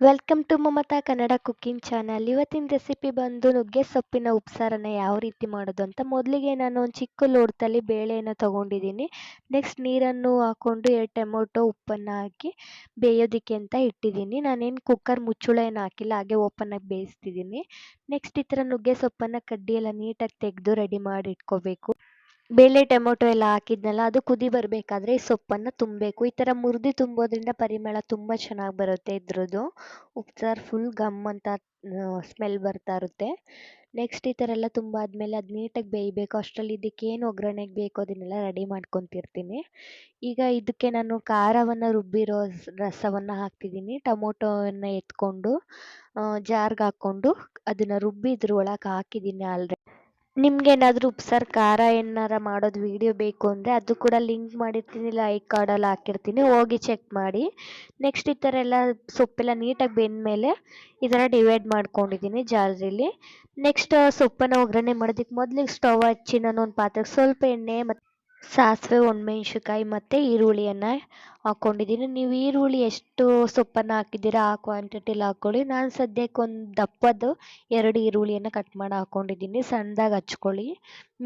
Welcome to Mamata Kannada cooking channel. ಇವತ್ತಿನ recipe ಬಂದು ನುಗ್ಗೆ ಸೊಪ್ಪಿನ ಉಪ್ಸಾರನ್ನ ಯಾವ ರೀತಿ ಮಾಡೋದು ಅಂತ ಮೊದಲಿಗೆ ನಾನು ಒಂದು ಚಿಕ್ಕ ಲೋಟದಲ್ಲಿ ಬೇಳೆಯನ್ನು ತೊಗೊಂಡಿದ್ದೀನಿ. ನೆಕ್ಸ್ಟ್ ನೀರನ್ನು ಹಾಕ್ಕೊಂಡು ಎರಡು ಟೊಮೊಟೊ ಉಪ್ಪನ್ನು ಹಾಕಿ ಬೇಯೋದಕ್ಕೆ ಅಂತ ಇಟ್ಟಿದ್ದೀನಿ. ನಾನೇನು ಕುಕ್ಕರ್ ಮುಚ್ಚುಳ ಏನು ಹಾಕಿಲ್ಲ, ಹಾಗೆ ಓಪನ್ನಾಗಿ ಬೇಯಿಸ್ತಿದ್ದೀನಿ. ನೆಕ್ಸ್ಟ್ ಈ ಥರ ನುಗ್ಗೆ ಸೊಪ್ಪನ್ನು ಕಡ್ಡಿಯೆಲ್ಲ ನೀಟಾಗಿ ತೆಗೆದು ರೆಡಿ ಮಾಡಿ ಇಟ್ಕೋಬೇಕು. ಬೇಳೆ ಟೊಮೊಟೊ ಎಲ್ಲ ಹಾಕಿದ್ನಲ್ಲ, ಅದು ಕುದಿ ಬರಬೇಕಾದ್ರೆ ಈ ಸೊಪ್ಪನ್ನು ತುಂಬಬೇಕು. ಈ ಥರ ಮುರಿದು ತುಂಬೋದ್ರಿಂದ ಪರಿಮಳ ತುಂಬ ಚೆನ್ನಾಗಿ ಬರುತ್ತೆ ಇದ್ರದ್ದು. ಉಪ್ಸಾರು ಫುಲ್ ಗಮ್ ಅಂತ ಸ್ಮೆಲ್ ಬರ್ತಾ ಇರುತ್ತೆ. ನೆಕ್ಸ್ಟ್ ಈ ಥರ ಎಲ್ಲ ತುಂಬಾದ್ಮೇಲೆ ಅದು ನೀಟಾಗಿ ಬೇಯಬೇಕು. ಅಷ್ಟರಲ್ಲಿ ಇದಕ್ಕೇನು ಒಗ್ಗರಣೆಗೆ ಬೇಕು ಅದನ್ನೆಲ್ಲ ರೆಡಿ ಮಾಡ್ಕೊತಿರ್ತೀನಿ. ಈಗ ಇದಕ್ಕೆ ನಾನು ಖಾರವನ್ನು ರುಬ್ಬಿರೋ ರಸವನ್ನು ಹಾಕ್ತಿದ್ದೀನಿ. ಟೊಮೊಟೊವನ್ನು ಎತ್ಕೊಂಡು ಜಾರ್ಗೆ ಹಾಕ್ಕೊಂಡು ಅದನ್ನು ರುಬ್ಬಿ ಇದ್ರ ಒಳಗೆ ಹಾಕಿದ್ದೀನಿ ಆಲ್ರೆಡಿ. ನಿಮ್ಗೇನಾದರೂ ಉಪ್ಸಾರು ಖಾರ ಏನಾರ ಮಾಡೋದು ವೀಡಿಯೋ ಬೇಕು ಅಂದರೆ ಅದು ಕೂಡ ಲಿಂಕ್ ಮಾಡಿರ್ತೀನಿ ಲೈಕ್ ಕಾರ್ಡಲ್ಲಿ ಹಾಕಿರ್ತೀನಿ. ಹೋಗಿ ಚೆಕ್ ಮಾಡಿ. ನೆಕ್ಸ್ಟ್ ಈ ಥರ ಎಲ್ಲ ಸೊಪ್ಪೆಲ್ಲ ನೀಟಾಗಿ ಬೆಂದಮೇಲೆ ಈ ಥರ ಡಿವೈಡ್ ಮಾಡ್ಕೊಂಡಿದ್ದೀನಿ ಜಾಲರಿಲಿ. ನೆಕ್ಸ್ಟ್ ಸೊಪ್ಪನ್ನು ಒಗ್ಗರಣೆ ಮಾಡೋದಕ್ಕೆ ಮೊದಲಿಗೆ ಸ್ಟವ್ ಹಚ್ಚಿ ನಾನು ಒಂದು ಪಾತ್ರೆಗೆ ಸ್ವಲ್ಪ ಎಣ್ಣೆ ಮತ್ತು ಸಾಸಿವೆ, ಒಣಮೆಣ್ಸಿನ್ಕಾಯಿ ಮತ್ತು ಈರುಳ್ಳಿಯನ್ನು ಹಾಕ್ಕೊಂಡಿದ್ದೀನಿ ನೀವು ಈರುಳ್ಳಿ ಎಷ್ಟು ಸೊಪ್ಪನ್ನು ಹಾಕಿದ್ದೀರಾ, ಆ ಕ್ವಾಂಟಿಟಿಲಿ ಹಾಕ್ಕೊಳ್ಳಿ ನಾನು ಸದ್ಯಕ್ಕೆ ಒಂದು ದಪ್ಪದ್ದು ಎರಡು ಈರುಳ್ಳಿಯನ್ನು ಕಟ್ ಮಾಡಿ ಹಾಕ್ಕೊಂಡಿದ್ದೀನಿ ಸಣ್ಣದಾಗಿ ಹಚ್ಕೊಳ್ಳಿ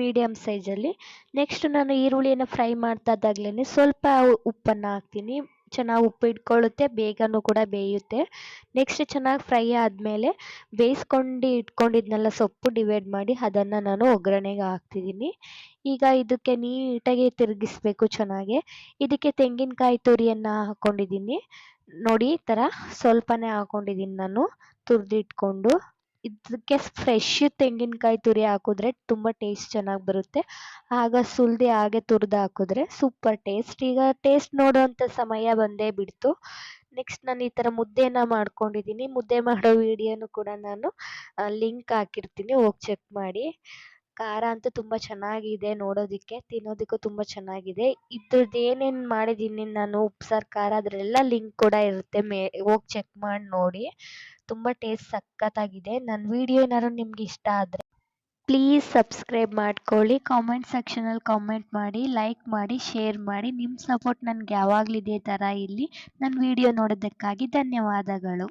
ಮೀಡಿಯಮ್ ಸೈಜಲ್ಲಿ ನೆಕ್ಸ್ಟ್ ನಾನು ಈರುಳ್ಳಿಯನ್ನು ಫ್ರೈ ಮಾಡ್ತಾ ಇದ್ದಾಗಲೇ ಸ್ವಲ್ಪ ಉಪ್ಪನ್ನು ಹಾಕ್ತೀನಿ. ಚೆನ್ನಾಗಿ ಉಪ್ಪು ಇಟ್ಕೊಳ್ಳುತ್ತೆ, ಬೇಗನೂ ಕೂಡ ಬೇಯುತ್ತೆ. ನೆಕ್ಸ್ಟ್ ಚೆನ್ನಾಗಿ ಫ್ರೈ ಆದಮೇಲೆ ಬೇಯಿಸ್ಕೊಂಡು ಇಟ್ಕೊಂಡಿದ್ನೆಲ್ಲ ಸೊಪ್ಪು ಡಿವೈಡ್ ಮಾಡಿ ಅದನ್ನು ನಾನು ಒಗ್ಗರಣೆಗೆ ಹಾಕ್ತಿದ್ದೀನಿ. ಈಗ ಇದಕ್ಕೆ ನೀಟಾಗಿ ತಿರುಗಿಸ್ಬೇಕು ಚೆನ್ನಾಗಿ. ಇದಕ್ಕೆ ತೆಂಗಿನಕಾಯಿ ತುರಿಯನ್ನು ಹಾಕ್ಕೊಂಡಿದ್ದೀನಿ ನೋಡಿ ಈ ಥರ ಸ್ವಲ್ಪನೇ ಹಾಕ್ಕೊಂಡಿದ್ದೀನಿ ನಾನು, ತುರಿದಿಟ್ಕೊಂಡು. ಇದಕ್ಕೆ ಫ್ರೆಶ್ ತೆಂಗಿನಕಾಯಿ ತುರಿ ಹಾಕಿದ್ರೆ ತುಂಬ ಟೇಸ್ಟ್ ಚೆನ್ನಾಗಿ ಬರುತ್ತೆ. ಆಗ ಸುಲ್ದಿ ಹಾಗೆ ತುರಿದು ಹಾಕಿದ್ರೆ ಸೂಪರ್ ಟೇಸ್ಟ್ ಈಗ ಟೇಸ್ಟ್ ನೋಡೋವಂಥ ಸಮಯ ಬಂದೇ ಬಿಡ್ತು. ನೆಕ್ಸ್ಟ್ ನಾನು ಈ ಥರ ಮುದ್ದೆನ ಮಾಡ್ಕೊಂಡಿದ್ದೀನಿ ಮುದ್ದೆ ಮಾಡೋ ವಿಡಿಯೋನು ಕೂಡ ನಾನು ಲಿಂಕ್ ಹಾಕಿರ್ತೀನಿ. ಹೋಗಿ ಚೆಕ್ ಮಾಡಿ. ಖಾರ ಅಂತೂ ತುಂಬ ಚೆನ್ನಾಗಿದೆ ನೋಡೋದಕ್ಕೆ. ತಿನ್ನೋದಕ್ಕೂ ತುಂಬ ಚೆನ್ನಾಗಿದೆ. ಇದ್ರದ್ದು ಏನೇನು ಮಾಡಿದ್ದೀನಿ ನಾನು ಉಪ್ಸಾರು, ಖಾರ ಅದರೆಲ್ಲ ಲಿಂಕ್ ಕೂಡ ಇರುತ್ತೆ ಮೇ, ಹೋಗಿ ಚೆಕ್ ಮಾಡಿ ನೋಡಿ. ತುಂಬ ಟೇಸ್ಟ್ ಸಖತ್ತಾಗಿದೆ. ನನ್ನ ವಿಡಿಯೋ ಏನಾದ್ರು ನಿಮ್ಗೆ ಇಷ್ಟ ಆದರೆ ಪ್ಲೀಸ್ ಸಬ್ಸ್ಕ್ರೈಬ್ ಮಾಡ್ಕೊಳ್ಳಿ. ಕಾಮೆಂಟ್ ಸೆಕ್ಷನಲ್ಲಿ ಕಾಮೆಂಟ್ ಮಾಡಿ ಲೈಕ್ ಮಾಡಿ ಶೇರ್ ಮಾಡಿ. ನಿಮ್ಮ ಸಪೋರ್ಟ್ ನನಗೆ ಯಾವಾಗಲೂ ಇದೇ ಥರ ಇಲ್ಲಿ. ನನ್ನ ವಿಡಿಯೋ ನೋಡೋದಕ್ಕಾಗಿ ಧನ್ಯವಾದಗಳು.